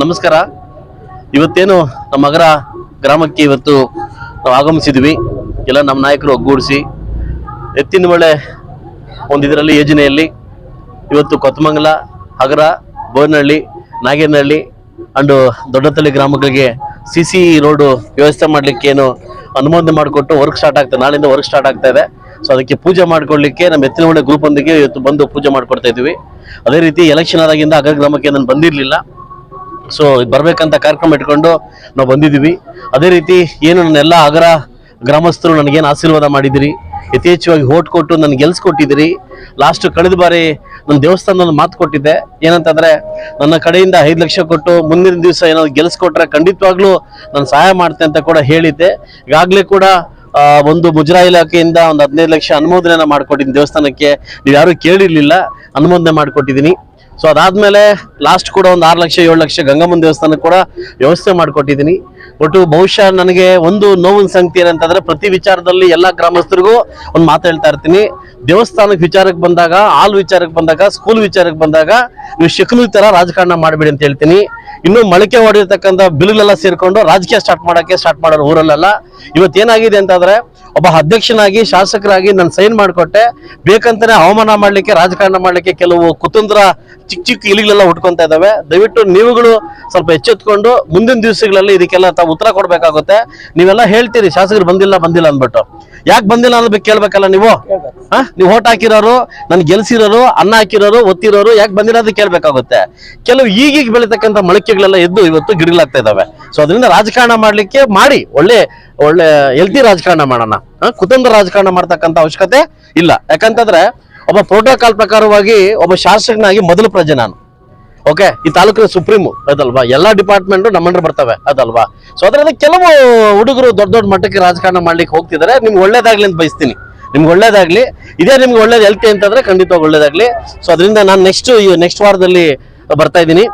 ನಮಸ್ಕಾರ. ಇವತ್ತೇನು ನಮ್ಮ ಮಗರ ಗ್ರಾಮಕ್ಕೆ ಇವತ್ತು ನಾವು ಆಗಮಿಸಿದ್ವಿ. ಎಲ್ಲ ನಮ್ಮ ನಾಯಕರು ಒಗ್ಗೂಡಿಸಿ ಎತ್ತಿನ ಮಳೆ ಒಂದು ಇದರಲ್ಲಿ ಯೋಜನೆಯಲ್ಲಿ ಇವತ್ತು ಕೊತ್ತಮಂಗಲ, ಹಗರ ಬೋರ್ನಹಳ್ಳಿ ನಾಗೇನಹಳ್ಳಿ ಅಂಡು ದೊಡ್ಡತಳ್ಳಿ ಗ್ರಾಮಗಳಿಗೆ ಸಿ ಸಿ ರೋಡು ವ್ಯವಸ್ಥೆ ಮಾಡಲಿಕ್ಕೆ ಏನು ಅನುಮೋದನೆ ಮಾಡಿಕೊಟ್ಟು ವರ್ಕ್ ಸ್ಟಾರ್ಟ್ ಆಗ್ತದೆ ನಾಳಿಂದ ವರ್ಕ್ ಸ್ಟಾರ್ಟ್ ಆಗ್ತಾ ಇದೆ. ಸೊ ಅದಕ್ಕೆ ಪೂಜೆ ಮಾಡ್ಕೊಳ್ಲಿಕ್ಕೆ ನಮ್ಮ ಎತ್ತಿನ ಮಳೆ ಗ್ರೂಪ್ ಒಂದಿಗೆ ಇವತ್ತು ಬಂದು ಪೂಜೆ ಮಾಡ್ಕೊಡ್ತಾ ಇದ್ವಿ ಅದೇ ರೀತಿ ಎಲೆಕ್ಷನ್ ಆದಾಗಿಂದ ಅಗ್ರ ಗ್ರಾಮಕ್ಕೆ ನಾನು ಬಂದಿರಲಿಲ್ಲ. ಸೊ ಬರಬೇಕಂತ ಕಾರ್ಯಕ್ರಮ ಇಟ್ಕೊಂಡು ನಾವು ಬಂದಿದ್ದೀವಿ. ಅದೇ ರೀತಿ ಏನು ನನ್ನ ಎಲ್ಲ ಅಗ್ರ ಗ್ರಾಮಸ್ಥರು ನನಗೇನು ಆಶೀರ್ವಾದ ಮಾಡಿದಿರಿ ಯಥೇಚ್ಛವಾಗಿ ಓಟ್ ಕೊಟ್ಟು ನನ್ಗೆ ಗೆಲ್ಸ್ಕೊಟ್ಟಿದ್ದೀರಿ ಲಾಸ್ಟ್ ಕಳೆದ ಬಾರಿ ನನ್ನ ದೇವಸ್ಥಾನದಲ್ಲಿ ಮಾತು ಕೊಟ್ಟಿದ್ದೆ. ಏನಂತಂದ್ರೆ, ನನ್ನ ಕಡೆಯಿಂದ ಐದು ಲಕ್ಷ ಕೊಟ್ಟು ಮುಂದಿನ ದಿವಸ ಏನಾದ್ರು ಗೆಲ್ಸ್ಕೊಟ್ರೆ ಖಂಡಿತವಾಗ್ಲೂ ನಾನು ಸಹಾಯ ಮಾಡ್ತೆ ಅಂತ ಕೂಡ ಹೇಳಿದ್ದೆ. ಈಗಾಗಲೇ ಕೂಡ ಒಂದು ಮುಜರಾ ಇಲಾಖೆಯಿಂದ ಒಂದು ಹದಿನೈದು ಲಕ್ಷ ಅನುಮೋದನೆ ಮಾಡ್ಕೊಟ್ಟಿದ್ದೀನಿ. ದೇವಸ್ಥಾನಕ್ಕೆ ನೀವು ಯಾರು ಕೇಳಿರ್ಲಿಲ್ಲ, ಅನುಮೋದನೆ ಮಾಡ್ಕೊಟ್ಟಿದ್ದೀನಿ. ಸೊ ಅದಾದ್ಮೇಲೆ ಲಾಸ್ಟ್ ಕೂಡ ಒಂದು ಆರು ಲಕ್ಷ, ಏಳು ಲಕ್ಷ ಗಂಗಮ್ಮನ ದೇವಸ್ಥಾನಕ್ಕೆ ಕೂಡ ವ್ಯವಸ್ಥೆ ಮಾಡಿಕೊಟ್ಟಿದ್ದೀನಿ. ಒಟ್ಟು ಬಹುಶಃ ನನಗೆ ಒಂದು ನೋವಿನ ಸಂಗತಿ ಏನಂತಂದ್ರೆ ಪ್ರತಿ ವಿಚಾರದಲ್ಲಿ ಎಲ್ಲ ಗ್ರಾಮಸ್ಥರಿಗೂ ಒಂದು ಮಾತು ಹೇಳ್ತಾ ಇರ್ತೀನಿ. ದೇವಸ್ಥಾನಕ್ಕೆ ವಿಚಾರಕ್ಕೆ ಬಂದಾಗ, ಹಾಲ್ ವಿಚಾರಕ್ಕೆ ಬಂದಾಗ ಸ್ಕೂಲ್ ವಿಚಾರಕ್ಕೆ ಬಂದಾಗ ನೀವು ಶಕುನಿ ತರ ರಾಜಕಾರಣ ಮಾಡಬೇಡಿ ಅಂತ ಹೇಳ್ತೀನಿ. ಇನ್ನು ಮೊಳಕೆ ಹೊಡಿರ್ತಕ್ಕಂಥ ಬಿಲ್ಗಳೆಲ್ಲ ಸೇರ್ಕೊಂಡು ರಾಜಕೀಯ ಸ್ಟಾರ್ಟ್ ಮಾಡೋಕ್ಕೆ ಸ್ಟಾರ್ಟ್ ಮಾಡೋರು ಊರಲ್ಲೆಲ್ಲ. ಇವತ್ತೇನಾಗಿದೆ ಅಂತಂದ್ರೆ ಒಬ್ಬ ಅಧ್ಯಕ್ಷನಾಗಿ ಶಾಸಕರಾಗಿ ನಾನು ಸೈನ್ ಮಾಡಿಕೊಟ್ಟೆ. ಬೇಕಂತಾನೆ ಅವಮಾನ ಮಾಡ್ಲಿಕ್ಕೆ ರಾಜಕಾರಣ ಮಾಡ್ಲಿಕ್ಕೆ ಕೆಲವು ಕುತಂತ್ರ ಚಿಕ್ಕ ಚಿಕ್ಕ ಇಲಿಗಳೆಲ್ಲ ಉಟ್ಕೊಂತ ಇದ್ದಾವೆ. ದಯವಿಟ್ಟು ನೀವುಗಳು ಸ್ವಲ್ಪ ಎಚ್ಚೆತ್ಕೊಂಡು ಮುಂದಿನ ದಿವಸಗಳಲ್ಲಿ ಇದಕ್ಕೆಲ್ಲ ತಾವು ಉತ್ತರ ಕೊಡಬೇಕಾಗುತ್ತೆ. ನೀವೆಲ್ಲ ಹೇಳ್ತೀರಿ ಶಾಸಕರು ಬಂದಿಲ್ಲ ಬಂದಿಲ್ಲ ಅಂದ್ಬಿಟ್ಟು. ಯಾಕೆ ಬಂದಿಲ್ಲ ಅನ್ನೋದಕ್ಕೆ ಕೇಳ್ಬೇಕಲ್ಲ ನೀವು? ಹಾ? ನೀವು ಓಟ್ ಹಾಕಿರೋರು ನನ್ ಗೆಲ್ಸಿರೋರು ಅನ್ನ ಹಾಕಿರೋರು ಒತ್ತಿರೋರು ಯಾಕೆ ಬಂದಿಲ್ಲ ಅಂತ ಕೇಳ್ಬೇಕಾಗುತ್ತೆ. ಕೆಲವು ಈಗೀಗ ಬೆಳೀತಕ್ಕಂಥ ಮೊಳಕೆಗಳೆಲ್ಲ ಎದ್ದು ಇವತ್ತು ಗಿಡಗಳಾಗ್ತಾ ಇದಾವೆ ಸೊ ಅದರಿಂದ ರಾಜಕಾರಣ ಮಾಡ್ಲಿಕ್ಕೆ ಮಾಡಿ. ಒಳ್ಳೆ ಒಳ್ಳೆ ಹೆಲ್ತಿ ರಾಜಕಾರಣ ಮಾಡೋಣ. ಕುತಂತ್ರ ರಾಜಕಾರಣ ಮಾಡ್ತಕ್ಕಂತ ಅವಶ್ಯಕತೆ ಇಲ್ಲ. ಯಾಕಂತಂದ್ರೆ ಒಬ್ಬ ಪ್ರೋಟೋಕಾಲ್ ಪ್ರಕಾರವಾಗಿ ಒಬ್ಬ ಶಾಸಕನಾಗಿ ಮೊದಲ ಪ್ರಜೆ ನಾನು. ಓಕೆ ಈ ತಾಲೂಕಿನ ಸುಪ್ರೀಮು, ಅದಲ್ವಾ? ಎಲ್ಲಾ ಡಿಪಾರ್ಟ್ಮೆಂಟ್ ನಮ್ಮಂದ್ರೆ ಬರ್ತವೆ, ಅದಲ್ವಾ? ಸೊ ಅದರಲ್ಲಿ ಕೆಲವು ಹುಡುಗರು ದೊಡ್ಡ ದೊಡ್ಡ ಮಟ್ಟಕ್ಕೆ ರಾಜಕಾರಣ ಮಾಡ್ಲಿಕ್ಕೆ ಹೋಗ್ತಿದ್ದಾರೆ ನಿಮ್ಗೆ ಒಳ್ಳೇದಾಗ್ಲಿ ಅಂತ ಬಯಸ್ತೀನಿ. ನಿಮ್ಗೆ ಒಳ್ಳೇದಾಗ್ಲಿ. ಇದೇ ನಿಮ್ಗೆ ಒಳ್ಳೇದು ಹೆಲ್ತಿ ಅಂತಂದ್ರೆ ಖಂಡಿತವಾಗಿ ಒಳ್ಳೇದಾಗ್ಲಿ. ಸೊ ಅದರಿಂದ ನಾನು ನೆಕ್ಸ್ಟ್ ನೆಕ್ಸ್ಟ್ ವಾರದಲ್ಲಿ ಬರ್ತಾ ಇದ್ದೀನಿ.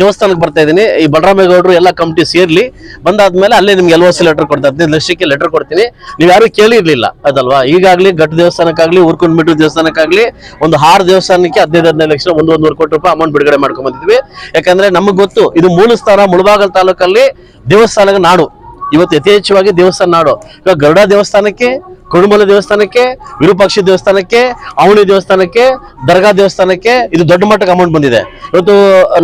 ದೇವಸ್ಥಾನಕ್ಕೆ ಬರ್ತಾ ಇದ್ದೀನಿ. ಈ ಬಲರಾಮೇಗೌಡರು ಎಲ್ಲ ಕಮಿಟಿ ಸೇರ್ಲಿ ಬಂದಾದ್ಮೇಲೆ ಅಲ್ಲೇ ನಿಮ್ಗೆ ಎಲ್ ಒ ಸಿ ಲೆಟರ್ ಕೊಡ್ತಾ ಹದಿನೈದು ಲಕ್ಷಕ್ಕೆ ಲೆಟರ್ ಕೊಡ್ತೀನಿ. ನೀವು ಯಾರು ಕೇಳಿರ್ಲಿಲ್ಲ, ಅದಲ್ವಾ? ಈಗಾಗಲೇ ಘಟ್ಟ ದೇವಸ್ಥಾನಕ್ಕಾಗ್ಲಿ ಊರ್ಕೊಂಡ್ಬಿಟ್ಟು ದೇವಸ್ಥಾನಕ್ಕಾಗಲಿ ಒಂದು ಆರು ದೇವಸ್ಥಾನಕ್ಕೆ ಹದಿನೈದು ಹದಿನೈದು ಲಕ್ಷ ಒಂದು ಒಂದೂವರೆ ಕೋಟಿ ರೂಪಾಯಿ ಅಮೌಂಟ್ ಬಿಡುಗಡೆ ಮಾಡ್ಕೊಂಡ್ ಬಂದಿದ್ವಿ. ಯಾಕಂದ್ರೆ ನಮಗೆ ಗೊತ್ತು, ಇದು ಮೂಲ ಸ್ಥಾನ ಮುಳಬಾಗಲ್ ತಾಲೂಕಲ್ಲಿ ದೇವಸ್ಥಾನಗಳ ನಾಡು. ಇವತ್ತು ಯಥೇಚ್ಛವಾಗಿ ದೇವಸ್ಥಾನ ನಾಡು. ಇವಾಗ ಗರುಡ ದೇವಸ್ಥಾನಕ್ಕೆ ಕುಡುಮಲ ದೇವಸ್ಥಾನಕ್ಕೆ, ವಿರೂಪಾಕ್ಷಿ ದೇವಸ್ಥಾನಕ್ಕೆ ಅವಣಿ ದೇವಸ್ಥಾನಕ್ಕೆ, ದರ್ಗಾ ದೇವಸ್ಥಾನಕ್ಕೆ ಇದು ದೊಡ್ಡ ಮಟ್ಟಕ್ಕೆ ಅಮೌಂಟ್ ಬಂದಿದೆ. ಇವತ್ತು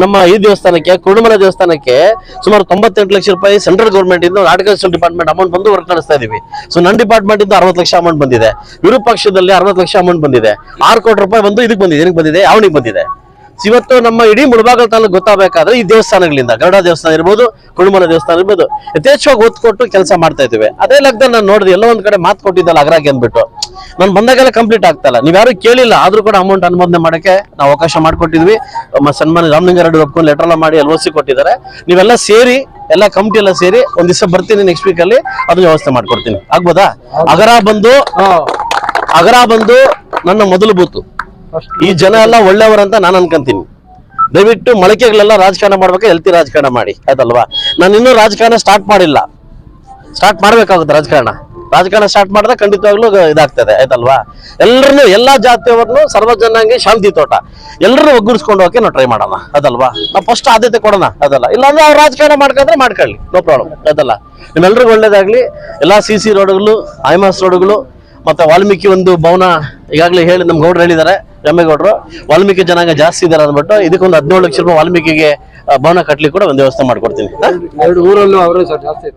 ನಮ್ಮ ಈ ದೇವಸ್ಥಾನಕ್ಕೆ ಕುಡುಮಲ ದೇವಸ್ಥಾನಕ್ಕೆ ಸುಮಾರು ತೊಂಬತ್ತೆಂಟು ಲಕ್ಷ ರೂಪಾಯಿ ಸೆಂಟ್ರಲ್ ಗೌರ್ಮೆಂಟ್ ಇಂದ ಆರ್ಟಿಕಲ್ಚರ್ ಡಿಪಾರ್ಟ್ಮೆಂಟ್ ಅಮೌಂಟ್ ಬಂದು ವರ್ಕ್ ನಡೆಸ್ತಾ ಇದೀವಿ. ಸೊ ನನ್ನ ಡಿಪಾರ್ಟ್ಮೆಂಟ್ ಇಂದ ಅರವತ್ತು ಲಕ್ಷ ಅಮೌಂಟ್ ಬಂದಿದೆ. ವಿರೂಪಾಕ್ಷದಲ್ಲಿ ಅರವತ್ತು ಲಕ್ಷ ಅಮೌಂಟ್ ಬಂದಿದೆ. ಆರು ಕೋಟಿ ರೂಪಾಯಿ ಬಂದು ಇದಕ್ಕೆ ಬಂದಿದೆ. ಏನಕ್ಕೆ ಬಂದಿದೆ? ಅವನಿಗೆ ಬಂದಿದೆ. ಇವತ್ತು ನಮ್ಮ ಇಡೀ ಮುಳಬಾಗಲ್ ತಾಲೂಕು ಗೊತ್ತಾಗಬೇಕಾದ್ರೆ ಈ ದೇವಸ್ಥಾನಗಳಿಂದ ಗರುಡ ದೇವಸ್ಥಾನ ಇರ್ಬೋದು ಕುಳುಮಲ ದೇವಸ್ಥಾನ ಇರ್ಬೋದು ಯಥೇಚ್ಛವಾಗಿ ಒತ್ತು ಕೊಟ್ಟು ಕೆಲಸ ಮಾಡ್ತಾ ಇದ್ದೀವಿ. ಅದೇ ಲೆಕ್ಕದ ನಾನು ನೋಡಿದೆ ಎಲ್ಲೋ ಒಂದ್ ಕಡೆ ಮಾತು ಕೊಟ್ಟಿದ್ದಲ್ಲ ಅಗ್ರಾಗಿ ಅಂದ್ಬಿಟ್ಟು. ನಾನು ಬಂದಾಗೆಲ್ಲ ಕಂಪ್ಲೀಟ್ ಆಗ್ತಲ್ಲ. ನೀವು ಯಾರು ಕೇಳಿಲ್ಲ ಆದ್ರೂ ಕೂಡ ಅಮೌಂಟ್ ಅನುಮೋದನೆ ಮಾಡಕ್ಕೆ ನಾವು ಅವಕಾಶ ಮಾಡಿಕೊಟ್ಟಿದ್ವಿ. ಸನ್ಮಾನ ರಾಮಲಿಂಗಾರೆಡ್ಡಿ ಒಪ್ಕೊಂಡು ಲೆಟರ್ ಎಲ್ಲ ಮಾಡಿ ಎಲ್ ಸಿ ಕೊಟ್ಟಿದ್ದಾರೆ. ನೀವೆಲ್ಲ ಸೇರಿ ಎಲ್ಲ ಕಮಿಟಿ ಎಲ್ಲ ಸೇರಿ ಒಂದ್ ದಿವಸ ಬರ್ತೀನಿ ನೆಕ್ಸ್ಟ್ ವೀಕ್ ಅಲ್ಲಿ ಅದನ್ನ ವ್ಯವಸ್ಥೆ ಮಾಡ್ಕೊಡ್ತೀನಿ. ಆಗ್ಬೋದಾ? ಅಗರ ಬಂದು ಅಗರ ಬಂದು ನನ್ನ ಮೊದಲು ಬೂತು. ಈ ಜನ ಎಲ್ಲ ಒಳ್ಳೆಯವರಂತ ನಾನು ಅನ್ಕೊಂತೀನಿ. ದಯವಿಟ್ಟು ಮೊಳಕೆಗಳೆಲ್ಲ ರಾಜಕಾರಣ ಮಾಡ್ಬೇಕು ಹೆಲ್ತಿ ರಾಜಕಾರಣ ಮಾಡಿ. ಆಯ್ತಲ್ವಾ? ನಾನು ಇನ್ನೂ ರಾಜಕಾರಣ ಸ್ಟಾರ್ಟ್ ಮಾಡಿಲ್ಲ. ಸ್ಟಾರ್ಟ್ ಮಾಡ್ಬೇಕಾಗುತ್ತೆ ರಾಜಕಾರಣ. ರಾಜಕಾರಣ ಸ್ಟಾರ್ಟ್ ಮಾಡಿದ್ರೆ ಖಂಡಿತವಾಗ್ಲೂ ಇದಾಗ್ತದೆ, ಆಯ್ತಲ್ವಾ? ಎಲ್ಲರನ್ನೂ ಎಲ್ಲಾ ಜಾತಿಯವ್ರನ್ನು ಸರ್ವ ಜನಾಂಗಿ ಶಾಂತಿ ತೋಟ. ಎಲ್ಲರೂ ಒಗ್ಗೂಡಿಸ್ಕೊಂಡು ಹೋಗಕ್ಕೆ ನಾವು ಟ್ರೈ ಮಾಡೋಣ ಅದಲ್ವಾ ನಾವು ಫಸ್ಟ್ ಆದ್ಯತೆ ಕೊಡೋಣ ಅದಲ್ಲ ಇಲ್ಲಾಂದ್ರೆ ಅವ್ರು ರಾಜಕಾರಣ ಮಾಡ್ಕೊಂಡ್ರೆ ಮಾಡ್ಕೊಳ್ಳಿ ನೋ ಪ್ರಾಬ್ಲಮ್ ಅದಲ್ಲ ನಿಮ್ಮೆಲ್ರಿಗೂ ಒಳ್ಳೇದಾಗ್ಲಿ. ಎಲ್ಲಾ ಸಿ ಸಿ ರೋಡ್ಗಳು ಐಮಾಸ್ ರೋಡ್ಗಳು, ಮತ್ತೆ ವಾಲ್ಮೀಕಿ ಒಂದು ಭವನ ಈಗಾಗಲೇ ಹೇಳಿ ನಮ್ಮ ಗೌಡ್ರು ಹೇಳಿದ್ದಾರೆ. ಎಮ್ಮೆಗೌಡರು ವಾಲ್ಮೀಕಿ ಜನಾಂಗ ಜಾಸ್ತಿ ಇದಾರೆ ಅಂದ್ಬಿಟ್ಟು ಇದಕ್ಕೊಂದು ಹದಿನೇಳು ಲಕ್ಷ ರೂಪಾಯಿ ವಾಲ್ಮೀಕಿಗೆ ಭವನ ಕಟ್ಲಿಕ್ಕೆ ಕೂಡ ಒಂದು ವ್ಯವಸ್ಥೆ ಮಾಡ್ಕೊಡ್ತೀನಿ. ಎರಡು ಊರಲ್ಲೂ ಅವರೇ ಜಾಸ್ತಿ